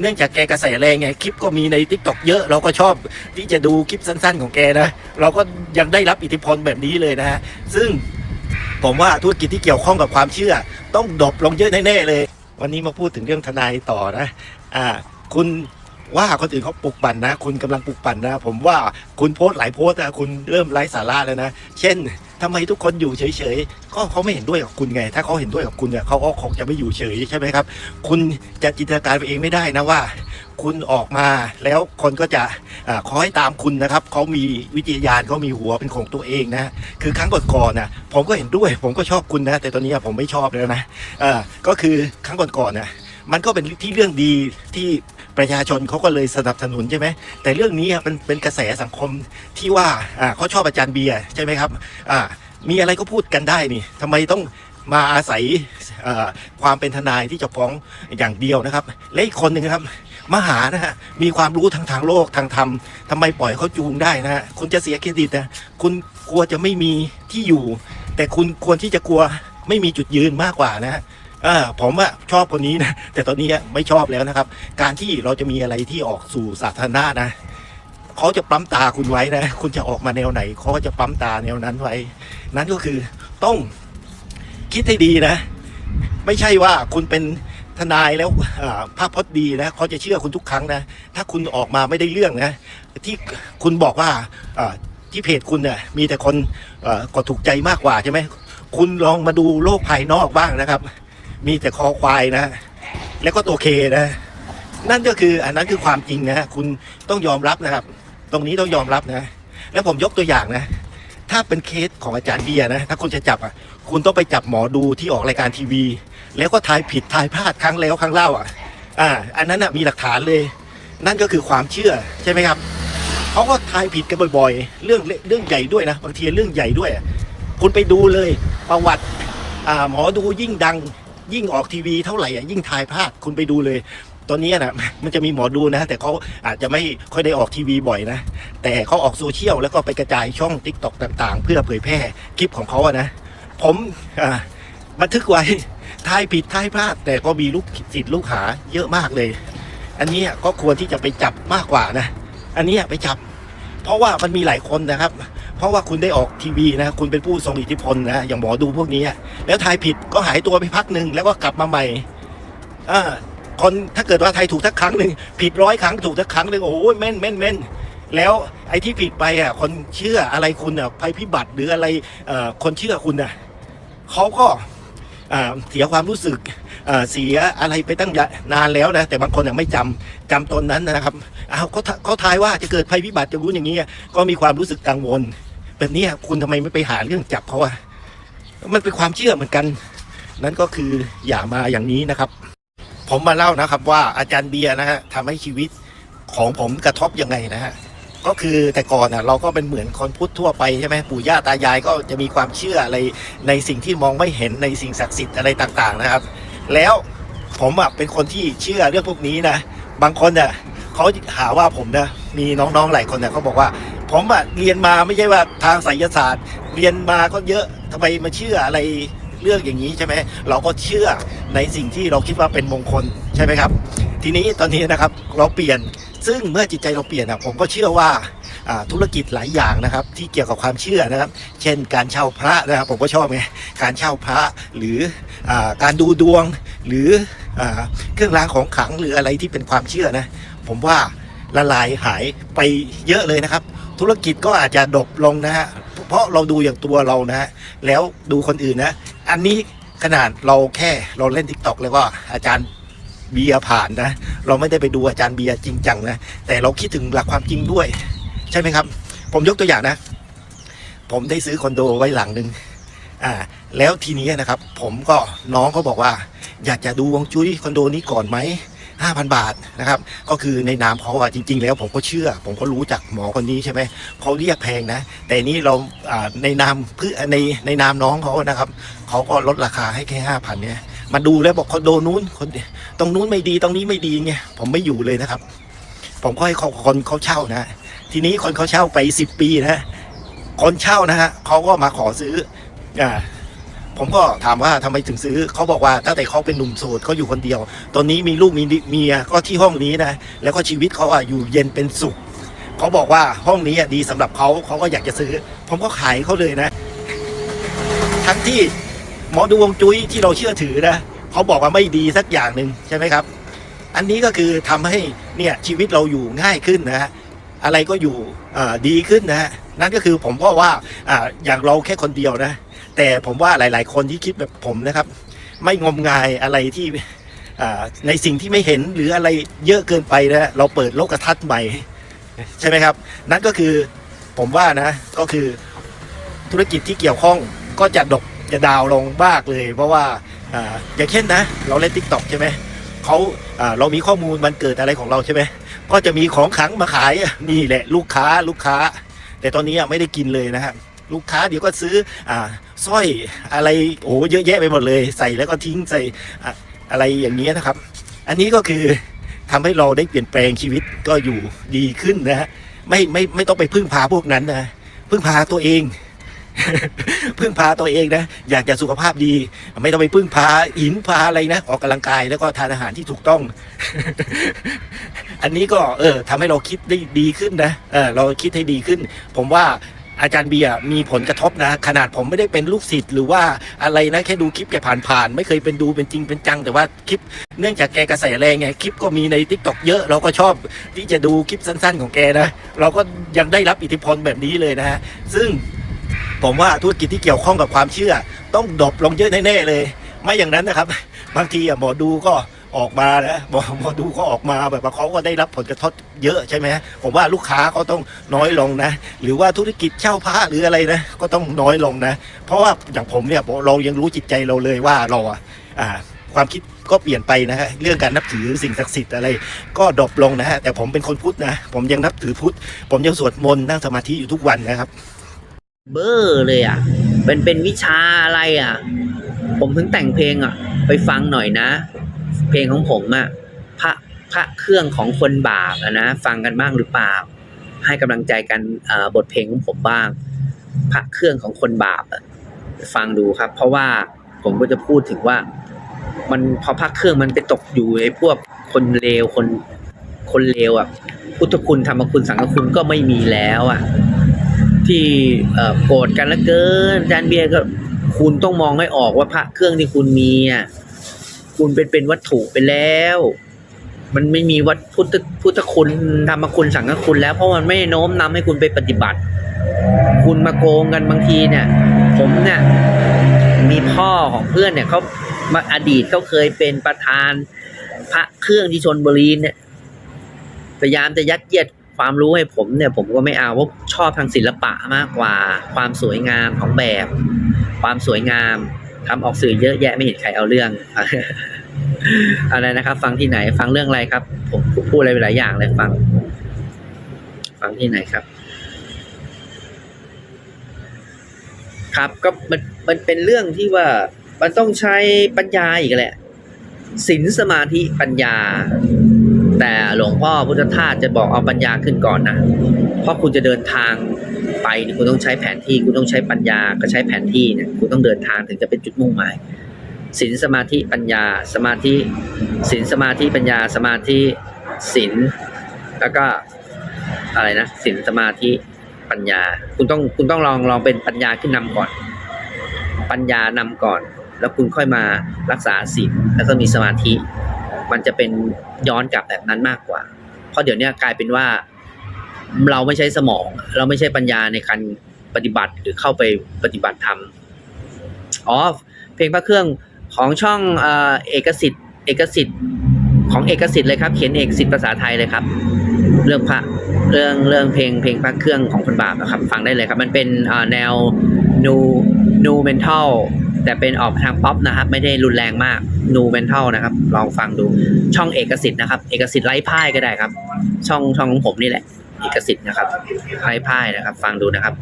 เนื่องจากแกกระแสแรงไงคลิปก็มีในทิกตอกเยอะ เราก็ชอบที่จะดูคลิปสั้นๆของแกนะ เราก็ยังได้รับอิทธิพลแบบนี้เลยนะฮะซึ่งผมว่าธุรกิจที่เกี่ยวข้องกับความเชื่อ ต้องดรอปลงเยอะแน่ๆเลย วันนี้มาพูดถึงเรื่องทนายต่อนะอ่าคุณว่าคนอื่นเขาปลุกปั่นนะ คุณกำลังปลุกปั่นนะ ผมว่าคุณโพสต์หลายโพสต์นะคุณเริ่มไร้สาระแล้วนะ เช่น ทำไมทุกคนอยู่เฉยๆก็เขาไม่เห็นด้วยกับคุณไง ถ้าเขาเห็นด้วยกับคุณเนี่ยเขาก็คงจะไม่อยู่เฉยใช่ไหมครับ คุณจะจินตนาการไปเองไม่ได้นะว่า คุณออกมาแล้วคนก็จะอคอยตามคุณนะครับเขามีวิทยาญาณเขามีหัวเป็นของตัวเองนะ คือครั้งก่อนๆนะผมก็เห็นด้วย ผมก็ชอบคุณนะ แต่ตอนนี้ผมไม่ชอบแล้วนะออก็คือครั้งก่อนๆนะมันก็เป็นที่เรื่องดีที่ ประชาชนเขาก็เลยสนับสนุนใช่ไหมแต่เรื่องนี้เป็นเป็นกระแสสังคมที่ว่าเขาชอบอาจารย์เบียร์ใช่ไหมครับมีอะไรก็พูดกันได้นี่ทำไมต้องมาอาศัยความเป็นทนายที่จะฟ้องอย่างเดียวนะครับ และอีกคนหนึ่งนะครับ มหานะฮะมีความรู้ทางทางโลกทางธรรมทำไมปล่อยเขาจูงได้นะฮะคุณจะเสียเครดิตนะคุณกลัวจะไม่มีที่อยู่ แต่คุณควรที่จะกลัวไม่มีจุดยืนมากกว่านะฮะ เออผมว่าชอบคนนี้นะแต่ตอนนี้ไม่ชอบแล้วนะครับ การที่เราจะมีอะไรที่ออกสู่สาธารณะนะเขาจะปั๊มตาคุณไว้นะคุณจะออกมาแนวไหนเขาก็จะปั๊มตาแนวนั้นไว้ นั่นก็คือต้องคิดให้ดีนะ ไม่ใช่ว่าคุณเป็นทนายแล้วภาพพจน์ดีนะเขาจะเชื่อคุณทุกครั้งนะ ถ้าคุณออกมาไม่ได้เรื่องนะ ที่คุณบอกว่าที่เพจคุณเนี่ยมีแต่คนกดถูกใจมากกว่าใช่ไหมคุณลองมาดูโลกภายนอกบ้างนะครับ มีแต่คอควายนะ แล้วก็ตัวเคนะ นั่นก็คืออันนั้นคือความจริงนะคุณต้องยอมรับนะครับ ตรงนี้ต้องยอมรับนะ แล้วผมยกตัวอย่างนะ ถ้าเป็นเคสของอาจารย์เบียร์นะ ถ้าคุณจะจับอะ คุณต้องไปจับหมอดูที่ออกรายการทีวี แล้วก็ทายผิดทายพลาดครั้งแล้วครั้งเล่าอะ อ่า อันนั้นอะมีหลักฐานเลย นั่นก็คือความเชื่อใช่ไหมครับเขาก็ทายผิดกันบ่อยๆ เรื่องเรื่องใหญ่ด้วยนะ บางทีเรื่องใหญ่ด้วย คุณไปดูเลยประวัติอ่าหมอดูยิ่งดัง ยิ่งออกทีวีเท่าไหร่อะยิ่งทายพลาดคุณไปดูเลย ตอนนี้นะมันจะมีหมอดูนะ แต่เขาอาจจะไม่ค่อยได้ออกทีวีบ่อยนะ แต่เขาออกโซเชียลแล้วก็ไปกระจายช่อง t ิ k t o k ต่าง ๆ เพื่อเผยแพร่คลิปของเขาอะนะ ผมบันทึกไว้ทายผิดทายพลาด แต่ก็มีลูกศิษย์ลูกหาเยอะมากเลย อันนี้ก็ควรที่จะไปจับมากกว่านะ อันนี้ไปจับ เพราะว่ามันมีหลายคนนะครับ เพราะว่าคุณได้ออกทีวีนะ คุณเป็นผู้ทรงอิทธิพลนะอย่างหมอดูพวกนี้ แล้วทายผิดก็หายตัวไปพักหนึ่งแล้วก็กลับมาใหม่อ่าคนถ้าเกิดว่าทายถูกสักครั้งหนึ่งผิดร้อยครั้งถูกสักครั้งหนึ่งโอ้ยแม่นแม่นแม่นแล้วไอ้ที่ผิดไปอะคนเชื่ออะไรคุณอะภัยพิบัติหรืออะไรคนเชื่อคุณอะเขาก็เสียความรู้สึกเสียอะไรไปตั้งนานแล้วนะแต่บางคนยังไม่จำจำตนนั้นนะครับอ้าเขาเขาทายว่าจะเกิดภัยพิบัติจะรู้อย่างนี้ก็มีความรู้สึกกังวล แบบนี้คุณทำไมไม่ไปหาเรื่องจับเขาอะมันเป็นความเชื่อเหมือนกัน นั่นก็คืออย่ามาอย่างนี้นะครับ ผมมาเล่านะครับว่าอาจารย์เบียร์นะฮะทำให้ชีวิตของผมกระทบยังไงนะฮะก็คือแต่ก่อนอะเราก็เป็นเหมือนคนพุทธทั่วไปใช่ไหมปู่ย่าตายายก็จะมีความเชื่ออะไรในสิ่งที่มองไม่เห็นในสิ่งศักดิ์สิทธิ์อะไรต่างๆนะครับ แล้วผมอะเป็นคนที่เชื่อเรื่องพวกนี้นะ บางคนอะเขาหาว่าผมนะมีน้องๆหลายคนเนี่ยเขาบอกว่า ผมอะเรียนมาไม่ใช่ว่าทางไสยศาสตร์ เรียนมาก็เยอะทำไมมาเชื่ออะไรเรื่องอย่างนี้ใช่ไหมเราก็เชื่อในสิ่งที่เราคิดว่าเป็นมงคลใช่ไหมครับ ทีนี้ตอนนี้นะครับเราเปลี่ยนซึ่งเมื่อจิตใจเราเปลี่ยนอะผมก็เชื่อว่าธุรกิจหลายอย่างนะครับ ที่เกี่ยวกับความเชื่อนะครับ เช่น การเช่าพระนะครับ ผมก็ชอบไงการเช่าพระหรืออการดูดวง หรืออเครื่องรางของขลังหรืออะไรที่เป็นความเชื่อนะ ผมว่าละลายหายไปเยอะเลยนะครับ ธุรกิจก็อาจจะดบลงนะฮะเพราะเราดูอย่างตัวเรานะฮะแล้วดูคนอื่นนะ อันนี้ขนาดเราแค่เราเล่นทิกตอกเลยว่าอาจารย์เบียร์ผ่านนะ เราไม่ได้ไปดูอาจารย์เบียร์จริงจังนะ แต่เราคิดถึงหลักความจริงด้วย ใช่ไหมครับ ผมยกตัวอย่างนะ ผมได้ซื้อคอนโดไว้หลังหนึ่งอ่า แล้วทีนี้นะครับ ผมก็น้องเขาบอกว่า อยากจะดูวงจุ้ยคอนโดนี้ก่อนไหม ห้าพันบาทนะครับ ก็คือในนามเขาอะจริง ๆ แล้วผมก็เชื่อ ผมก็รู้จักหมอคนนี้ใช่ไหมเขาเรียกแพงนะ แต่นี่เราในนามเพื่อในในนามน้องเขานะครับเขาก็ลดราคาให้แค่ห้าพันเนี่ยมาดูแล้วบอกคอนโดนู้นคนตรงนู้นไม่ดีตรงนี้ไม่ดีไงผมไม่อยู่เลยนะครับ ผมก็ให้คนเขาเช่านะ ทีนี้คนเขาเช่าไปสิบปีนะคนเช่านะฮะเขาก็มาขอซื้ออ่า ผมก็ถามว่าทำไมถึงซื้อเขาบอกว่าตั้งแต่เขาเป็นหนุ่มโสดเขาอยู่คนเดียว ตอนนี้มีลูกมีเมียก็ที่ห้องนี้นะแล้วก็ชีวิตเขาอะอยู่เย็นเป็นสุขเขาบอกว่าห้องนี้อะดีสำหรับเขาเขาก็อยากจะซื้อ ผมก็ขายเขาเลยนะ ทั้งที่หมอดูวงจุ้ยที่เราเชื่อถือนะเขาบอกว่าไม่ดีสักอย่างหนึ่งใช่ไหมครับ อันนี้ก็คือทำให้เนี่ยชีวิตเราอยู่ง่ายขึ้นนะฮะอะไรก็อยู่ดีขึ้นนะฮะ นั่นก็คือผมก็ว่าอ่าอย่างเราแค่คนเดียวนะ แต่ผมว่าหลาย ๆ คนที่คิดแบบผมนะครับ ไม่งมงายอะไรที่ในสิ่งที่ไม่เห็นหรืออะไรเยอะเกินไปนะเราเปิดโลกทัศน์ใหม่ ใช่ไหมครับ นั่นก็คือผมว่านะก็คือธุรกิจที่เกี่ยวข้องก็จะดกจะดาวลงมากเลย เพราะว่าออย่างเช่นนะ เราเล่นทิกตอกใช่ไหมเขาเรามีข้อมูลมันเกิดอะไรของเราใช่ไหมก็จะมีของขังมาขายนี่แหละลูกค้าลูกค้า แต่ตอนนี้ไม่ได้กินเลยนะฮะลูกค้าเดี๋ยวก็ซื้ออ่าสร้อยอะไรโอ้โหเยอะแยะไปหมดเลย ใส่แล้วก็ทิ้งใส่อะไรอย่างเงี้ยนะครับ อันนี้ก็คือทำให้เราได้เปลี่ยนแปลงชีวิตก็อยู่ดีขึ้นนะฮะไม่ไม่ไม่ต้องไปพึ่งพาพวกนั้นนะพึ่งพาตัวเอง พึ่งพาตัวเองนะ อยากจะสุขภาพดี ไม่ต้องไปพึ่งพาหินพาอะไรนะ ออกกำลังกายแล้วก็ทานอาหารที่ถูกต้อง อันนี้ก็เออทำให้เราคิดได้ดีขึ้นนะเออเราคิดให้ดีขึ้น ผมว่าอาจารย์เบียร์มีผลกระทบนะ ขนาดผมไม่ได้เป็นลูกศิษย์หรือว่าอะไรนะแค่ดูคลิปแกผ่านๆไม่เคยเป็นดูเป็นจริงเป็นจัง แต่ว่าคลิปเนื่องจากแกกระแสแรงไงคลิปก็มีในทิกตอกเยอะ เราก็ชอบที่จะดูคลิปสั้นๆ ของแกนะ เราก็ยังได้รับอิทธิพลแบบนี้เลยนะฮะซึ่งผมว่าธุรกิจที่เกี่ยวข้องกับความเชื่อ ต้องดรอปลงเยอะแน่ๆเลย ไม่อย่างนั้นนะครับ บางทีอะหมอดูก็ ออกมานะหมอหมอดูก็ออกมาแบบว่าเขาก็ได้รับผลกระทบเยอะใช่ไหมผมว่าลูกค้าเขาต้องน้อยลงนะ หรือว่าธุรกิจเช่าพระหรืออะไรนะ ก็ต้องน้อยลงนะ เพราะว่าอย่างผมเนี่ยเรายังรู้จิตใจเราเลยว่าเราอ่าความคิดก็เปลี่ยนไปนะฮะเรื่องการนับถือสิ่งศักดิ์สิทธิ์อะไร ก็ดรอปลงนะฮะแต่ผมเป็นคนพุทธนะผมยังนับถือพุทธ ผมยังสวดมนต์นั่งสมาธิอยู่ทุกวันนะครับ เบอร์เลยอะเป็นเป็นวิชาอะไรอะ ผมถึงแต่งเพลงอะ ไปฟังหน่อยนะ เพลงของผมอะพระพระเครื่องของคนบาปนะฟังกันบ้างหรือเปล่า ให้กำลังใจกันบทเพลงของผมบ้าง พระเครื่องของคนบาปฟังดูครับ เพราะว่าผมก็จะพูดถึงว่า มันพอพระเครื่องมันไปตกอยู่ไอ้พวกคนเลวคนคนเลวอะพุทธคุณธรรมคุณสังฆคุณก็ไม่มีแล้วอะ ที่โกรธกันแล้วเกินอาจารย์เบียร์ก็คุณต้องมองให้ออกว่าพระเครื่องที่คุณมีอะ คุณเป็นเป็นวัตถุไปแล้ว มันไม่มีวัตพุทธพุทธคุณธรรมคุณสังฆคุณแล้ว เพราะมันไม่โน้มนำให้คุณไปปฏิบัติ คุณมาโกงกันบางทีเนี่ย ผมเนี่ยมีพ่อของเพื่อนเนี่ยเขามาอดีตเขาเคยเป็นประธานพระเครื่องที่ชนบุรีเนี่ยพยายามจะยัดเยียดความรู้ให้ผมเนี่ย ผมก็ไม่เอาเพราะชอบทางศิลปะมากกว่า ความสวยงามของแบบ ความสวยงาม ทำออกสื่อเยอะแยะไม่เห็นใครเอาเรื่อง อะไรนะครับ ฟังที่ไหน ฟังเรื่องอะไรครับ ผมพูดอะไรหลายอย่างเลยฟัง ฟังที่ไหนครับ ครับก็มันมันเป็นเรื่องที่ว่ามันต้องใช้ปัญญาอีกแหละศีลสมาธิปัญญา แต่หลวงพ่อพุทธทาสจะบอกเอาปัญญาขึ้นก่อนนะเพราะคุณจะเดินทาง ไปเนี่ยคุณต้องใช้แผนที่คุณต้องใช้ปัญญาก็ใช้แผนที่เนี่ยคุณต้องเดินทางถึงจะเป็นจุดมุ่งหมายศีลสมาธิปัญญา สมาธิศีลสมาธิปัญญา สมาธิศีลแล้วก็อะไรนะศีลสมาธิปัญญา คุณต้องคุณต้องลองลองเป็นปัญญาขึ้นนำก่อน ปัญญานำก่อน แล้วคุณค่อยมารักษาศีลแล้วก็มีสมาธิ มันจะเป็นย้อนกลับแบบนั้นมากกว่า เพราะเดี๋ยวนี้กลายเป็นว่า เราไม่ใช้สมอง เราไม่ใช่ปัญญาในการปฏิบัติหรือเข้าไปปฏิบัติธรรมอ๋อเพลงพระเครื่องของช่องเอ่อเอกสิทธิ์เอกสิทธิ์ของเอกสิทธิ์เลยครับเขียนเอกสิทธิ์ภาษาไทยเลยครับ เรื่องพระเรื่องเรื่องเพลงเพลงพระเครื่องของคนบาปนะครับฟังได้เลยครับ มันเป็นแนวนูนูเมนทัลแต่เป็นออกทางป๊อปนะครับ ไม่ได้รุนแรงมากนูเมนทัลนะครับ ลองฟังดูช่องเอกสิทธิ์นะครับ เอกสิทธิ์ไร้พ่ายก็ได้ครับ ช่องช่องของผมนี่แหละ เอกสิทธิ์นะครับไร้พ่ายนะครับ ฟังดูนะครับ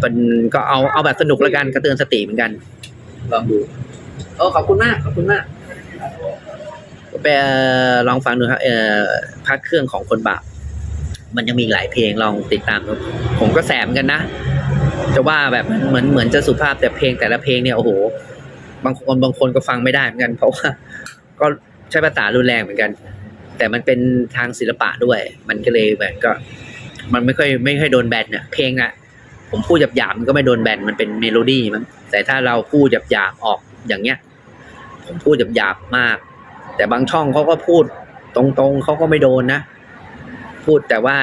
เป็นก็เอาเอาแบบสนุกแล้วกันกระเตือนสติเหมือนกันลองดูโอ้ขอบคุณมากขอบคุณมากไปออลองฟังดูครับเอ่อพักเครื่องของคนบาปมันยังมีหลายเพลงลองติดตามดูผมก็แสบเหมือนกันนะจะว่าแบบเหมือนเหมือนจะสุภาพแต่เพลงแต่ละเพลงเนี่ยโอ้โห บางคนบางคนก็ฟังไม่ได้เหมือนกัน เพราะว่า ก็ใช้ภาษารุนแรงเหมือนกัน แต่มันเป็นทางศิลปะด้วย มันก็เลยแบบก็ มันไม่ค่อยไม่ค่อยโดนแบนเนี่ยเพลงอะผมพูดหยาบๆมันก็ไม่โดนแบนมันเป็นเมโลดี้มั้งแต่ถ้าเราพูดหยาบๆออกอย่างเงี้ย ผมพูดหยาบๆมาก แต่บางช่องเขาก็พูดตรงๆเขาก็ไม่โดนนะ พูดแต่ว่า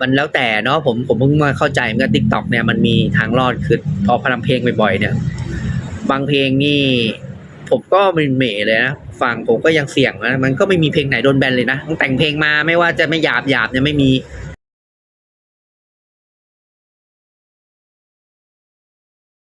มันแล้วแต่เนาะผมผมเพิ่งมาเข้าใจเมือนกันทิกตอกเนี่ยมันมีทางรอดคือพอพลังเพลงบ่อยๆเนี่ย บางเพลงนี่ ผมก็เป็นเหม่เลยนะ ฟังผมก็ยังเสี่ยงนะมันก็ไม่มีเพลงไหนโดนแบนเลยนะตั้งแต่งเพลงมาไม่ว่าจะไม่หยาบหยาบเนี่ยไม่มี